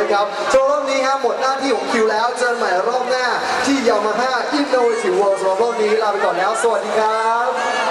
นะครับสำหรับอบนี้ฮะหมดหน้าที่ของคิวแล้ว เจอใหม่รอบหน้าที่ยามาฮ่าอินโนเวทีฟเวิลด์รอบนี้ลาไปก่อนแล้ว สวัสดีครับ